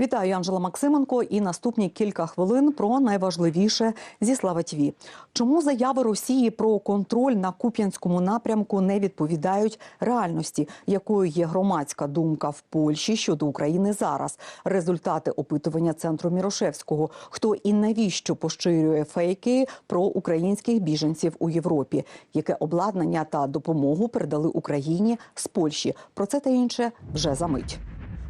Вітаю, Анжела Максименко. І наступні кілька хвилин про найважливіше зі Слава ТВ. Чому заяви Росії про контроль на Куп'янському напрямку не відповідають реальності, якою є громадська думка в Польщі щодо України зараз? Результати опитування центру Мірошевського. Хто і навіщо поширює фейки про українських біженців у Європі? Яке обладнання та допомогу передали Україні з Польщі? Про це та інше вже за мить.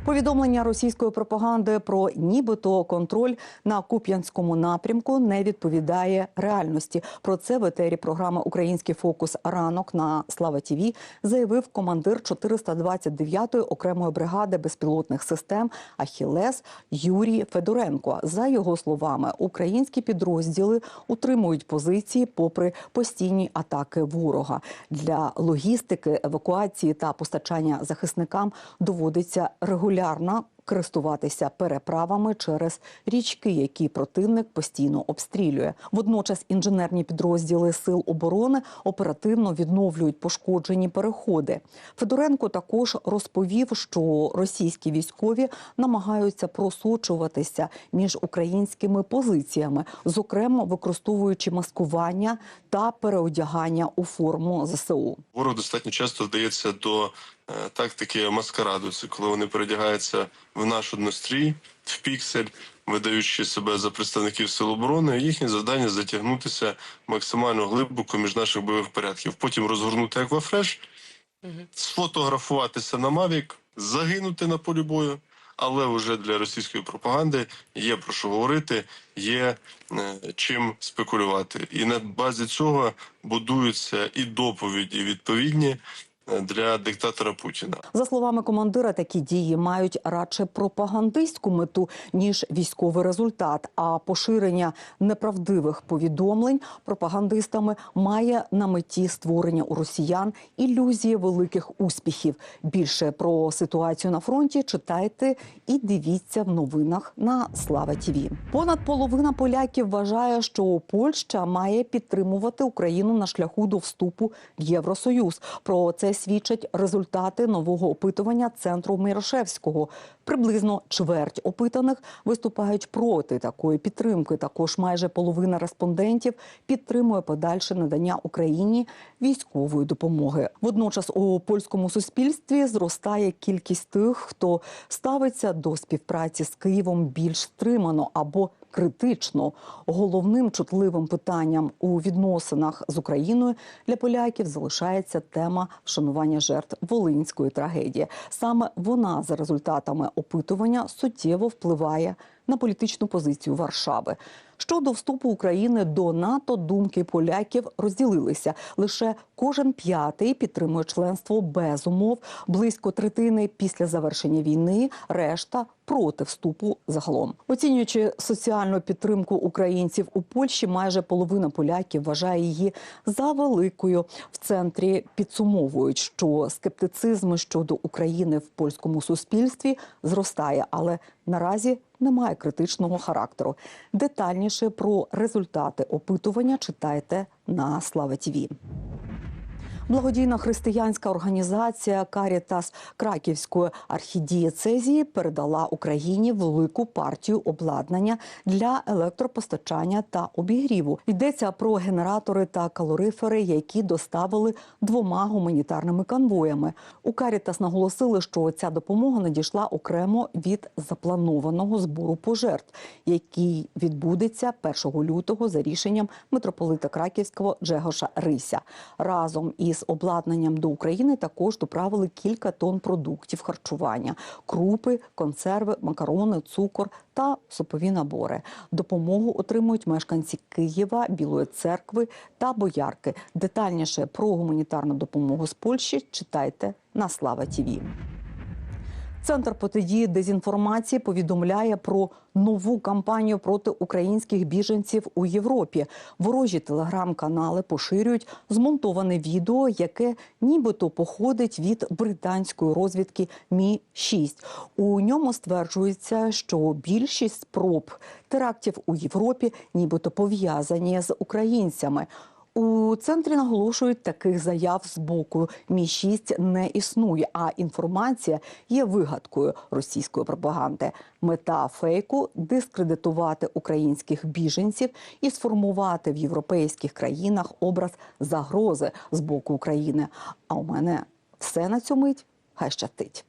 Повідомлення російської пропаганди про нібито контроль на Куп'янському напрямку не відповідає реальності. Про це в етері програми Український фокус ранок на Слава Тіві заявив командир 429-ї окремої бригади безпілотних систем Ахілес Юрій Федоренко. За його словами, українські підрозділи утримують позиції попри постійні атаки ворога. Для логістики, евакуації та постачання захисникам доводиться регулярно користуватися переправами через річки, які противник постійно обстрілює. Водночас інженерні підрозділи сил оборони оперативно відновлюють пошкоджені переходи. Федоренко також розповів, що російські військові намагаються просочуватися між українськими позиціями, зокрема використовуючи маскування та переодягання у форму ЗСУ. Ворог достатньо часто вдається до тактики маскараду. Це коли вони передягаються в наш однострій, в піксель, видаючи себе за представників сил оборони. Їхнє завдання затягнутися максимально глибоко між наших бойових порядків. Потім розгорнути аквафреш, сфотографуватися на Мавік, загинути на полі бою. Але вже для російської пропаганди є про що говорити, є е, чим спекулювати, і на базі цього будуються і доповіді відповідні е, для диктатора Путіна. За словами командира, такі дії мають радше пропагандистську мету ніж військовий результат. А поширення неправдивих повідомлень пропагандистами має на меті створення у росіян ілюзії великих успіхів. Більше про ситуацію на фронті читайте і дивіться в новинах на Слава Тіві. Понад половина поляків вважає, що Польща має підтримувати Україну на шляху до вступу в Євросоюз. Про це свідчать результати нового опитування центру Мірошевського. Приблизно чверть опитаних виступають проти такої підтримки. Також майже половина респондентів підтримує подальше надання Україні військової допомоги. Водночас у польському суспільстві зростає кількість тих, хто ставиться до співпраці з Києвом більш стримано або критично. Головним чутливим питанням у відносинах з Україною для поляків залишається тема вшанування жертв волинської трагедії. Саме вона за результатами опитування суттєво впливає на політичну позицію Варшави. Щодо вступу України до НАТО, думки поляків розділилися. Лише кожен п'ятий підтримує членство без умов. Близько третини після завершення війни, решта проти вступу загалом. Оцінюючи соціальну підтримку українців у Польщі, майже половина поляків вважає її за великою. В центрі підсумовують, що скептицизм щодо України в польському суспільстві зростає, але наразі немає критичного характеру. Детальніше про результати опитування читайте на Слава Тіві. Благодійна християнська організація Карітас Краківської архідієцезії передала Україні велику партію обладнання для електропостачання та обігріву. Йдеться про генератори та калорифери, які доставили двома гуманітарними конвоями. У Карітас наголосили, що ця допомога надійшла окремо від запланованого збору пожертв, який відбудеться 1 лютого за рішенням митрополита Краківського Джегоша Рися. Разом із обладнанням до України також доправили кілька тонн продуктів харчування: крупи, консерви, макарони, цукор та супові набори. Допомогу отримують мешканці Києва, Білої церкви та Боярки. Детальніше про гуманітарну допомогу з Польщі читайте на Слава Тіві. Центр протидії дезінформації повідомляє про нову кампанію проти українських біженців у Європі. Ворожі телеграм-канали поширюють змонтоване відео, яке нібито походить від британської розвідки Мі 6 У ньому стверджується, що більшість спроб терактів у Європі, нібито пов'язані з українцями. У центрі наголошують, таких заяв з боку Мі 6 не існує, а інформація є вигадкою російської пропаганди. Мета фейку дискредитувати українських біженців і сформувати в європейських країнах образ загрози з боку України. А у мене все на цю мить. Хай щастить.